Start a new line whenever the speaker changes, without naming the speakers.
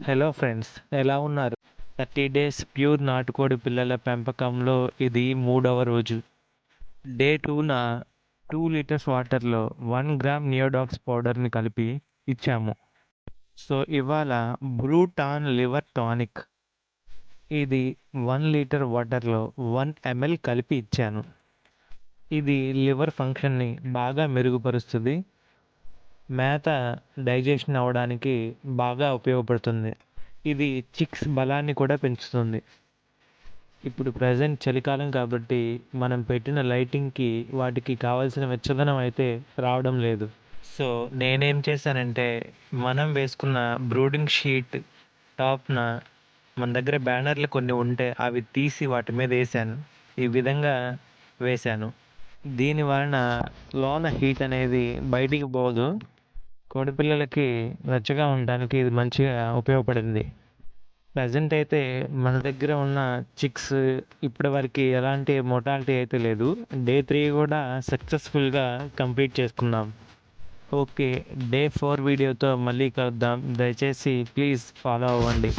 Hello friends ఎలా ఉన్నారు? Thirty days pure నాటుకోడి పిల్లల పెంపకంలో ఇది మూడవ రోజు. డే టూన టూ లీటర్స్ వాటర్లో వన్ గ్రామ్ నియోడాక్స్ పౌడర్ని కలిపి ఇచ్చాము. సో ఇవాళ బ్రూటాన్ లివర్ టానిక్. ఇది వన్ లీటర్ వాటర్లో వన్ ఎంఎల్ కలిపి ఇచ్చాను. ఇది లివర్ ఫంక్షన్ని బాగా మెరుగుపరుస్తుంది. మేత డైజెషన్ అవ్వడానికి బాగా ఉపయోగపడుతుంది. ఇది చిక్స్ బలాన్ని కూడా పెంచుతుంది. ఇప్పుడు ప్రజెంట్ చలికాలం కాబట్టి మనం పెట్టిన లైటింగ్కి వాటికి కావాల్సిన వెచ్చదనం అయితే రావడం లేదు. సో నేనేం చేశానంటే మనం వేసుకున్న బ్రూడింగ్ షీట్ టాప్న మన దగ్గర బ్యానర్లు కొన్ని ఉంటే అవి తీసి వాటి మీద వేసాను ఈ విధంగా వేశాను. దీని వలన లోన హీట్ అనేది బయటికి పోదు. కోడిపిల్లలకి వెచ్చగా ఉండడానికి ఇది మంచిగా ఉపయోగపడింది. ప్రజెంట్ అయితే మన దగ్గర ఉన్న చిక్స్ ఇప్పటివరకు ఎలాంటి మొటాలిటీ అయితే లేదు. డే త్రీ కూడా సక్సెస్ఫుల్గా కంప్లీట్ చేసుకున్నాం. ఓకే డే ఫోర్ వీడియోతో మళ్ళీ కలుద్దాం. దయచేసి ప్లీజ్ ఫాలో అవ్వండి.